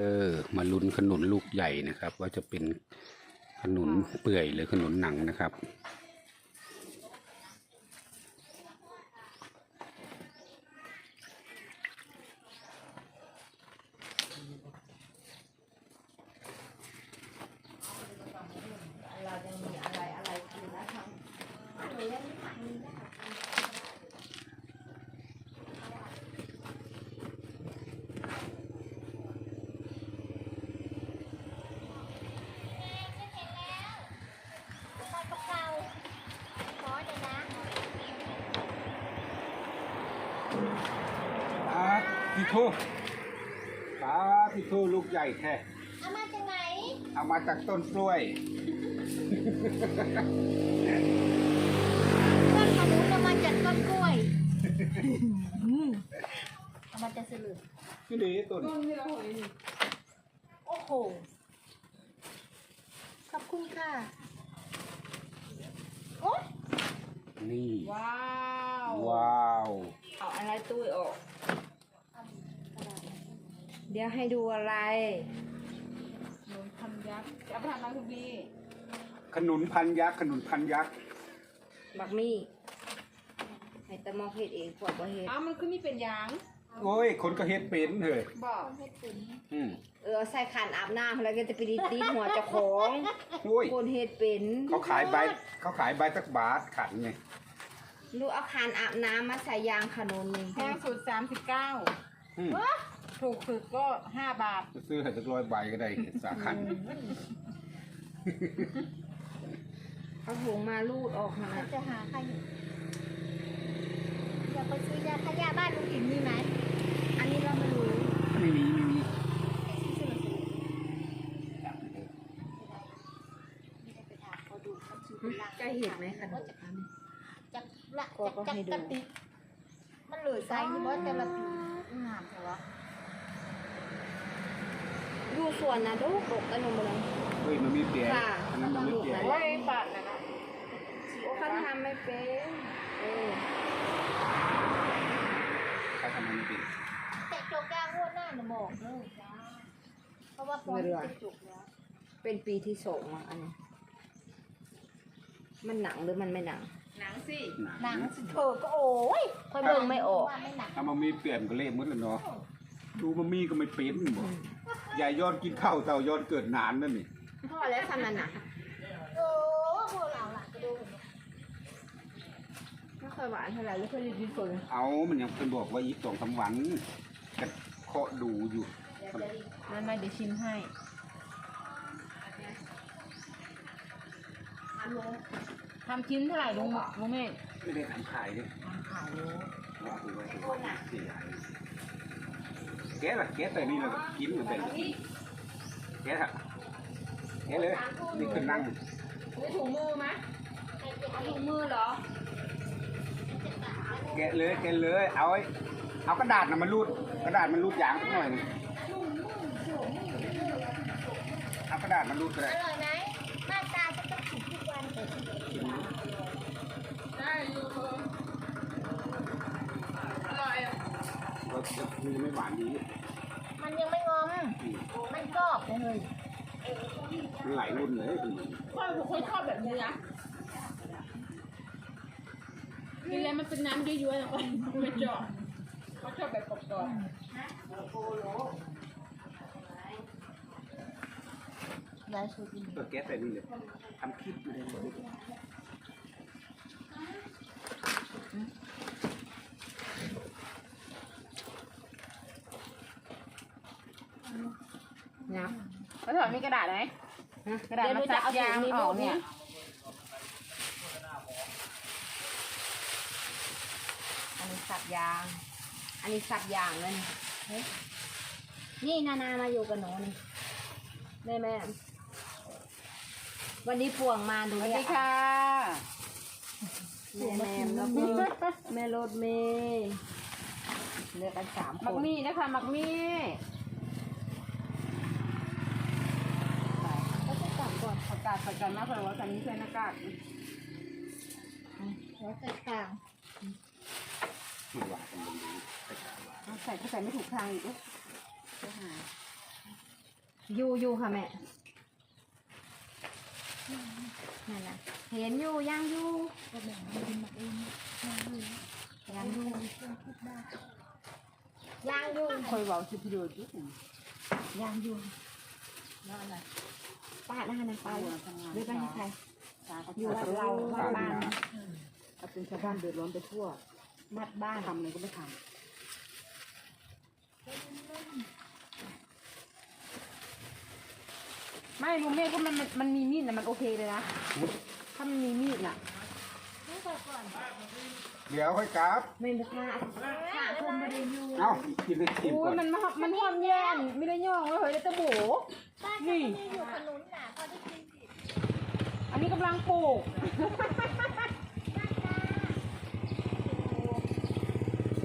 ออมาลุ้นขนุนลูกใหญ่นะครับ ว่าจะเป็นขนุนเปื่อยหรือขนุนหนังนะครับ เรายังมีอะไรอะไรกินนะทำหนูยังมีผักมีนะคะ ใส่กะเพราขอเดี๋ยวนะ ปาทิ โทปาทิโทลูกใหญ่แท้เอามาจากไหนเอามาจากต้นกล้วย ต้นขนุนเอามาจากต้นกล้วยเอามาจากสลือคือดีต้น โอ้โห ขอบคุณค่ะ โอ๊ยนี่ ว้าว ว้าว เอาอะไรตุ้ยออก เดี๋ยวให้ดูอะไร หนูทำยักษ์จะเอาไปทำอะไรคุณพี่ขนุนพันยักษ์ขนุนพันยักษ์บักมี่ให้ตะมองเห็ดเองพวกบ่เห็ด อ้าวมันคือมีเป็นยางโอ้ย คนก็เฮ็ดเป็นเฮ้ยบอกอืมเออเอาใส่ขันอาบน้ำแล้วก็จะไปดีดีหัวเจ้าของโอ้ยคนเห็ดเป็นเขาขายใบเขาขายใบสักบาทขันไงลูกเอาขันอาบน้ำมาใส่ยางขนุนนี่แพงสุดสามสิบเก้าอืม ถูกสุดก็ห้าบาท จะซื้อให้สักร้อยใบก็ได้สาขันเอาถุงมาลูดออกมาเราจะหาใครอยู่อยากไปซื้อยาขยะบ้านลุงถิ่นมีไหมอันนี้เราไม่รู้ไม่มีไม่มีไม่ได้ไปถามเขาดูเขาซื้อเป็นลังจะเห็นไหมขนมจากละก็จากก็จากให้ดูกะติกมันเหลือใส่ที่ว่าแต่ละปีงามใช่ปะ อยู่ส่วนนะลูกดกอันนู้นมาเลย เฮ้ยมันมีเปลี่ยนค่ะ อันนั้นมันไม่เปลี่ยนมันต้โอ้องยบาทนะนะโอ้เขาทำไม่เป็นเออใครทำมันไม่เปลี่ยนแต่จกยางงวดหน้าหนูบอกเลยจ้าเพราะว่าปอนจะจกแล้วเป็นปีที่สองอะอันนี้มันหนังหรือมันไม่หนัง หนังสิหนังสิเธอก็โอ้ยค่อยเบิ่งไม่ออก ว่าไม่หนังถ้ามันมีเปลี่ยนก็เละหมดแล้วเนาะดูมันมีก็ไม่เป็นบ่ ยายยอดกินข้าวเต่ายอดเกิดนานนั่นนี่พ่อแล้วทำนั่นน่ะโอ้พวกเราล่ะก็ดูเห็นไหมไม่ค่อยหวานเท่าไหร่แล้วเคยดีฝนเอามันยังเป็นบอกว่าอีกสองสามวันก็เคาะดูอยู่นั่นไม่เดี๋ยวชิมให้ทำชิ้นเท่าไหร่ลุงลุงเมฆไม่ได้ทำขายเลยทำขายรู้ว่าคือว่าคือว่าเสียหาย แกะละแกะแต่นี่เราก็กินกันแต่แกะละแกะเลยนี่คือนั่งมีถุงมือไหมเอาถุงมือเหรอ แกะเลยแกะเลยเอาไอ้เอากระดาษน่ะมารูดกระดาษมันรูดยางสักหน่อยหนึงเอากระดาษมารูดก็ได้อร่อยไหมมาตาจะต้องถูกทุกวันแต่ที่ได้อยู่อร่อยอะ เราจะมีไม่หวานดีมันยังไม่งอม มันกรอบเลยมันหลายรุ่นเลยพ่อผมคนชอบแบบนี้นะกินแล้วมันเป็นน้ำย้อยๆแล้วก็ไม่ชอบเขาชอบแบบกรอบยายสูตรนี้ตัวแก๊สแต่นี่เลยทำคลิปมาได้หมด เลยงับๆแล้วถอนมีกระดาษไหมฮะกระดาษมาซักยางออกเนี่ยอันนี้สับยาง อันนี้สับยางเลยนี่เฮ้ยนี่นานามาอยู่กับหนูนี่แม่แม่วันนี้ป่วงมาดูสวัสเนี่ดียค่ะแม่แม่แล้วก็แม่รถเมย์เลือกกันสามคมักนมี่นะคะมักมี่ ก็จะกลับก่อน ประกาศประกาศมากเลยว่าตอนนี้ใช้หน้ากากแล้วใส่กลางไม่หวานกันเลยใส่ก็ใส่ไม่ถูกทางอีกลูกอยู่อยู่ค่ะแม่นั่นน่ะเห็นอยู่ย่างอยู่ก็แบ่งมากินหมักเองมาเลยย่างอยู่เครื่องคิดได้ย่างอยู่คอยเว้าสิพี่ดูดิย่างอยู่แล้วอะไร ป้าหน้านั่นป้าเลยทำงานหรือไปให้ใครตาก็อยู่วัดเราวัดบ้านถ้าเป็นชาวบ้านเดือดร้อนไปทั่ววัดบ้านทำอะไรก็ไม่ทไม่ลุงเมฆก็มันมันมันมีมีดนะมันโอเคเลยนะ ถ้ามันมีมีดน่ะนี่ก่อนก่อน เดี๋ยวค่อยกราบไม่ราคาค่าคมไม่ได้อยู่เอ้ากินเลยกินอุ้ก่ยอนมันมามันหอมแย่นไม่ได้ย่องเลยเฮ้ยแล้วตะโบป้าจะไม่ได้อยู่ขนุนน่ะพอได้กินสิอันนี้กำลังปลูก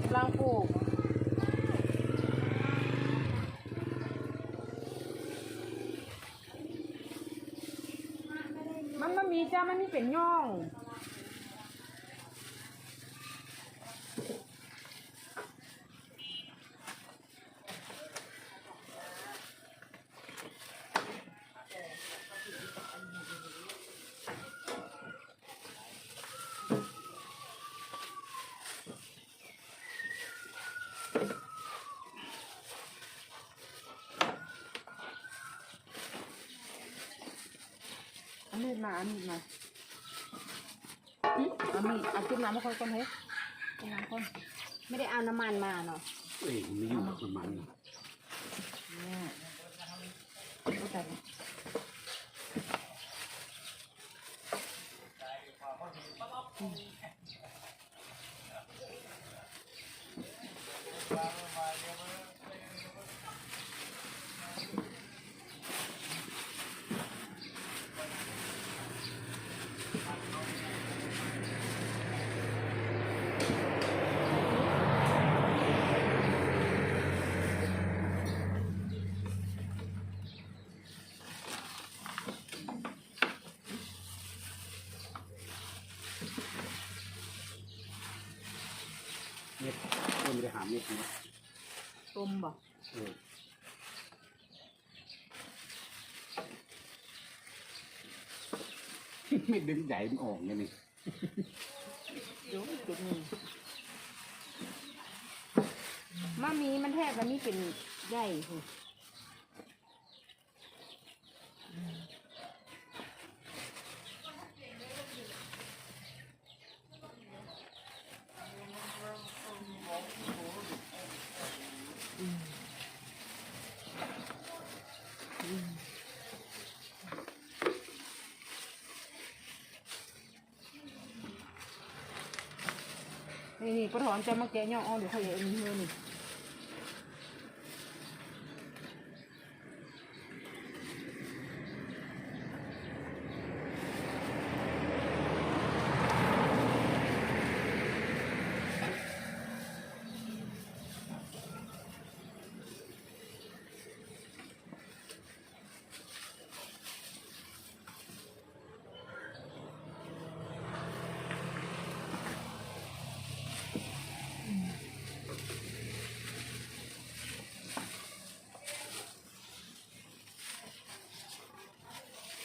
กำลังปลูกมันมันมีจ้ามันมีเป็นย่อง นนี้มาอันนี้มาอันนี้เอาขึ้นน้ำมาค่อยก่อนเฮ้ยขึ้นน้ำก่อนไม่ได้เอาน้ำมันมาเนาะเอ้ยมันไม่อยู่กับมันเนี่ยเข้า เริ่มได้หาเม็ดนะต้มบ่เออไม่ดึงใหญ่มันออกไงนี่เดี๋ยวจุดหนึ่งมามีมันแทบจะมีเป็นใหญ่คุณ นี่นี่ป้าถอนจะมาแกะย่องอ้อเดี๋ยวเขาจะเอามีเฮือนี่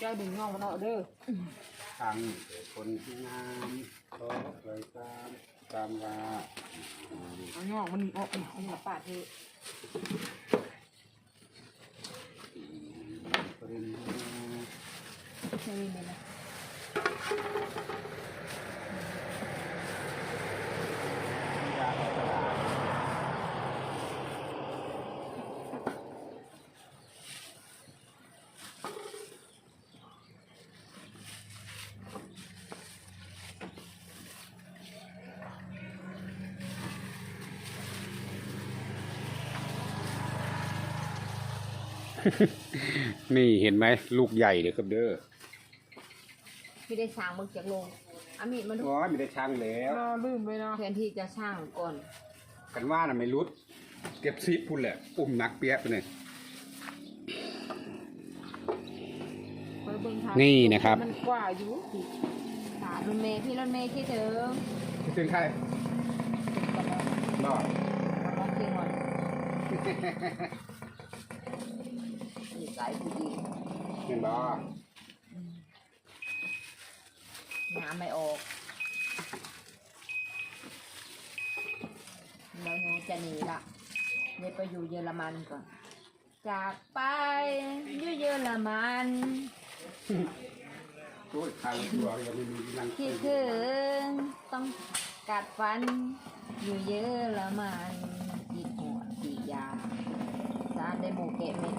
เจ้าดึงย่องมันออกเด้อทางคนที่งามขอเลยตามตามว่าเอาย่องมันออกเอาหัวปาดเถอะปริญญาใช่ไหมล่ะ นี่เห็นไหมลูกใหญ่เลยครับเด้อพี่ได้สร้างมึงจากโลงอามีดมาดูโอ้ยไม่ได้ช่างแล้วน่าลืมเลยเนาะแทนที่จะสร้างก่อน กันว่าน่ะไม่รุดเก็บซีพุ่นแหละอุ้มนักเปียกไปเลยคอยเบิ่งทางนี่นะครับมันกว่าอยู่ถามรถเมย์พี่รถเมย์คิดถึงคิดถึงใครรอดร้องเพลงก่อนอีกสายผู้หญิงเห็นบ่น้ำไม่ออกแล้วหนูจะหนีละเนี่ยไปอยู่เยอรมันก่อน จากไปอยู่เยอรมันโอ้ยทางตัวยังไม่มีรังคิดถึงต้องกัดฟัน อยู่เยอรมันกินหัวกินยาสารได้หมูแกะเม็ด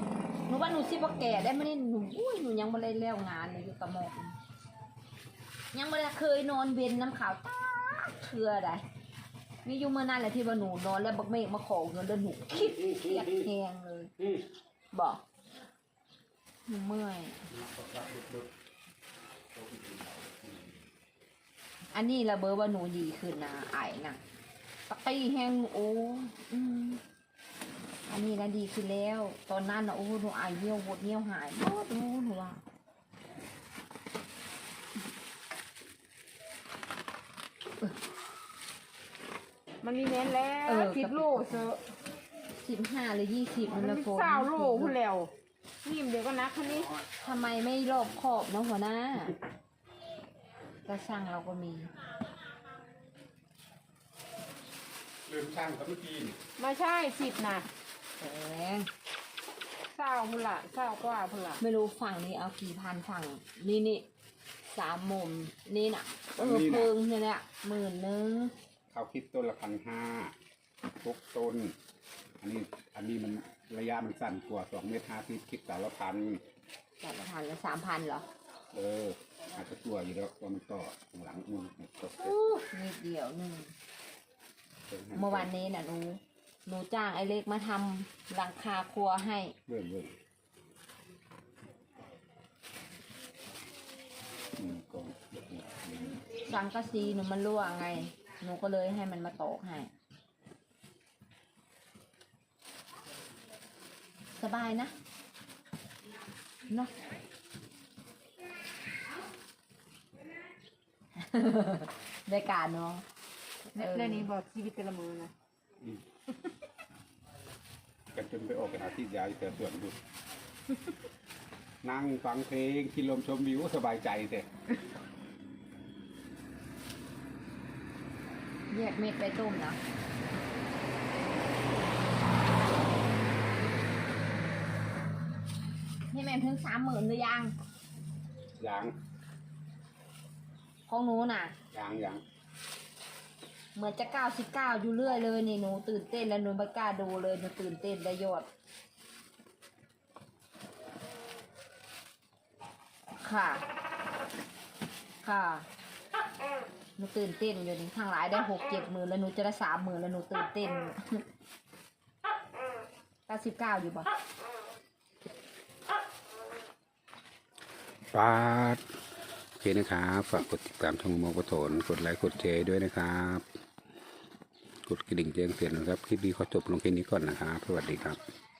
นูว่าหนูสิบ่แก่ได้ไหมนี่หนูอุ้ยหนูยังไม่ได้เลี้ยวงานเลยอยู่กับหมอกยังไม่ได้เคยนอนเวนน้ำขาวตาเทือใดมีอยู่เมื่อนั้นแหละที่ว่าหนูนอนแล้วบักเมฆมาขอเงินแล้วหนูคิดเครียดแหงเลยบอกหนูเมื่อยอันนี้ระเบอว่าหนูดีขึ้นนะไอ้นะตะกี้แห้งโอ้อืม นนี้นะดีขึ้นแล้ว ตอนนั้นนะโอ้หนูไอเยี่ยววดเยี่ยวหายหมดหนูหนูว่ามันมีเน้นแล้วสิบโลเซอะสิบห้าหรือยี่สิบมัมันนละมีโฟนสาวโลพุ่นแล้วนี่มเดี๋ยวก็นักคันนี้ทำไมไม่รอบขอบนะหัวหน้าก็ช่างเราก็มีลืมช่างเขาเมื่อกี้นี่ไม่ใช่สิบนะ แพงสาวพุ่นละสาวกว่าพุ่นละไม่รู้ฝั่งนี้เอากี่พันฝั่งนี่นี่สามมุมนี่น่ะเออเพิงเนี่ยแหละหมื่นนึงเขาคิดต้นละพันห้าทุกต้น อันนี้อันนี้มันระยะมันสั้นกว่าสองเมตรห้าสิบคิดแต่ละพันจัดละพันละสามพันเหรอเออ อาจจะตัวอยู่แล้วว่ามันต่อข้างหลังอืมตกอู้นิดเดียวหนึ่งเมื่อวันนี้น่ะหนู หนูจ้างไอ้เล็กมาทำหลังคาครัวให้เรื่อยเรื่อยอืมก็เดี๋ยวนี้อืมสังกะสีหนูมันรั่วไง หนูก็เลยให้มันมาตอกให้ สบายนะเนาะ ได้การเนาะเนี่ยเรื่องนี้บอกชีวิตแต่ละมือนะกัน จนไปออกไปหาที่ยาอยู่แต่ส่วนดูนั่งฟังเพลงกินลมชมวิวสบายใจแต่แยกเม็ดไปต้มนะนี่แม่นถึงสามหมื่นหรือยังยางของหนูน่ะยางยาง เหมือนจะเก้าสิบเก้าอยู่เรื่อยเลยนี่หนูตื่นเต้นแล้วหนูไม่กล้าดูเลยหนูตื่นเต้นได้ยอด ค่ะ ค่ะหนูตื่นเต้นอยู่นี่ทางหลายได้หกเจ็ดหมื่นแล้วหนูจะได้สามหมื่นแล้วหนูตื่นเต้นเก้าสิบเก้าอยู่ปะฟาด เคนะครับ ฝากกดติดตามช่องมอกระโถนกดไลค์กดแชร์ด้วยนะครับ กดกระดิ่งแจ้งเตือนนะครับ คลิปนี้ขอจบลงแค่นี้ก่อนนะครับ สวัสดีครับ